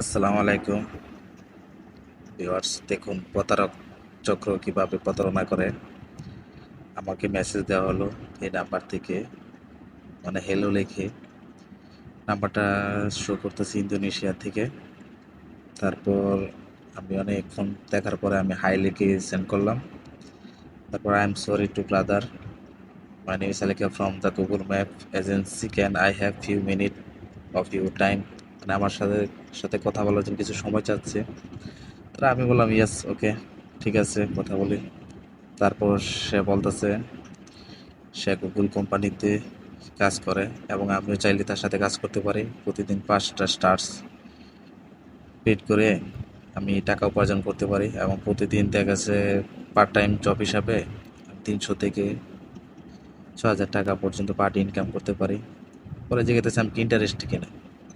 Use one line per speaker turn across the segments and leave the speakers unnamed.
আসসালামু আলাইকুম। ভিউয়ার্স, দেখুন প্রতারক চক্র কীভাবে প্রতারণা করে। আমাকে মেসেজ দেওয়া হলো এই নাম্বার থেকে। মানে হ্যালো লিখে। নাম্বারটা শো করতেছে ইন্দোনেশিয়া থেকে। তারপর আমি অনেকক্ষণ দেখার পরে আমি হাই লিখে সেন্ড করলাম। তারপর I am sorry to brother my name is Alika from the Google map agency can I have few minute of your time মানে আমার সাথে সাথে কথা বলার জন্য কিছু সময় চাচ্ছে। তারা আমি বললাম ইয়েস ওকে ঠিক আছে, কথা বলি। তারপর সে বলতেছে, সে গুগল কোম্পানিতে কাজ করে এবং আমিও চাইলে তার সাথে কাজ করতে পারি। প্রতিদিন পাঁচটা স্টার্স পেড করে আমি টাকা উপার্জন করতে পারি এবং প্রতিদিন দেখা গেছে পার্ট টাইম জব হিসাবে তিনশো থেকে ছ হাজার টাকা পর্যন্ত পার্ট ইনকাম করতে পারি। পরে জিজ্ঞেস আমি কি ইন্টারেস্ট কিনা?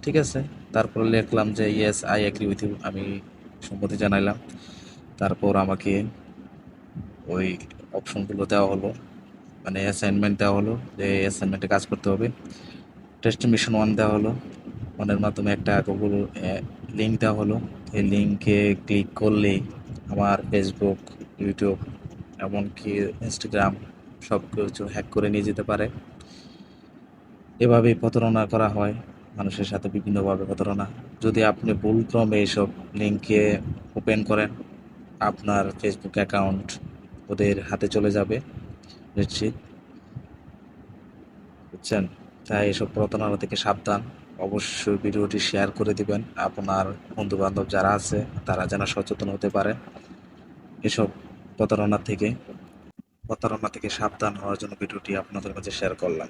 ঠিক আছে। তারপর লিখলাম যে yes I agree with you আমি সম্মতি জানাইলাম। তারপর আমাকে ওই অপশনগুলো দেওয়া হলো। মানে অ্যাসাইনমেন্ট দেওয়া হলো যে অ্যাসাইনমেন্টে কাজ করতে হবে। টেস্ট মিশন ওয়ান দেওয়া হলো। ওয়ানের মাধ্যমে একটা গুগল লিঙ্ক দেওয়া হলো। এই লিঙ্কে ক্লিক করলেই আমার ফেসবুক ইউটিউব এমনকি ইনস্টাগ্রাম সব কিছু হ্যাক করে নিয়ে যেতে পারে। এভাবেই প্রতারণা করা হয়। মানুষের সাথে বিভিন্নভাবে প্রতারণা যদি আপনি ভুলক্রমে এইসব লিঙ্কে ওপেন করেন, আপনার ফেসবুক অ্যাকাউন্ট ওদের হাতে চলে যাবে। নিশ্চিত বুঝছেন? তাই এসব প্রতারণা থেকে সাবধান। অবশ্যই ভিডিওটি শেয়ার করে দিবেন। আপনার বন্ধু বান্ধব যারা আছে, তারা যেন সচেতন হতে পারে। এসব প্রতারণা থেকে প্রতারণা থেকে সাবধান হওয়ার জন্য ভিডিওটি আপনাদের মাঝে শেয়ার করলাম।